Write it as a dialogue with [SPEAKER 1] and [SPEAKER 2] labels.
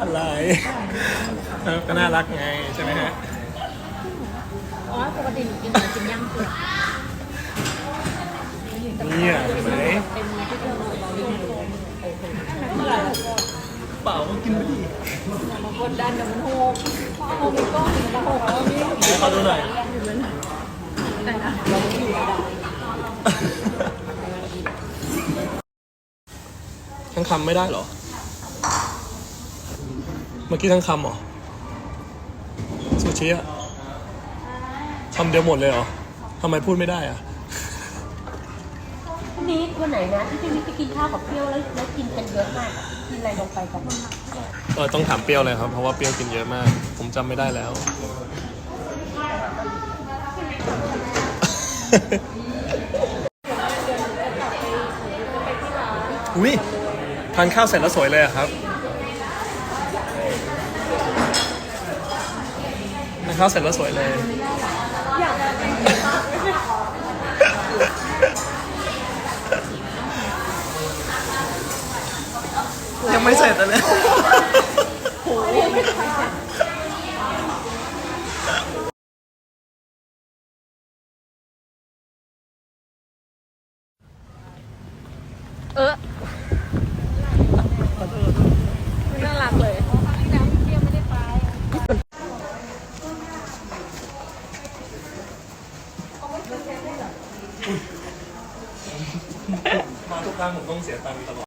[SPEAKER 1] อะไรก็น่ารักไงใช่ไหมฮะ อ๋อ
[SPEAKER 2] ปกติหนกินหนูกินย่างเผือก
[SPEAKER 1] เนี่ยเห็นไหมเปล่าก็กินไม่ดีมา
[SPEAKER 2] กดดันแดี๋มันโหกพอโหมันก็มันกแล้วขอดูหน่อยแต่เราอยู่ระดับ
[SPEAKER 1] ทั้งคำไม่ได้เหรอ เมื่อกี้ทั้งคำเหรอ ซูชิอะคำเดียวหมดเลยเหรอทำไมพูดไม่ได้อะ
[SPEAKER 3] วันนี้วันไหนนะที่พี่มิกไปกินข้าวกับเปรี้ยวแล้วแล้วกินกันเยอะมากอะกินอะไรลงไปกับมัน
[SPEAKER 1] เออต้องถามเปรี้ยวเลยครับ เพราะว่าเปรี้ยวกินเยอะมาก ผมจำไม่ได้แล้ว อุ้ย ทานข้าวเสร็จแล้วสวยเลยครับทานข้าวเสร็จแล้วสวยเลย ยังไม่เสร็จเลย
[SPEAKER 2] เออ
[SPEAKER 1] มาทุกครั้งผมต้องเสียตังค์ตลอด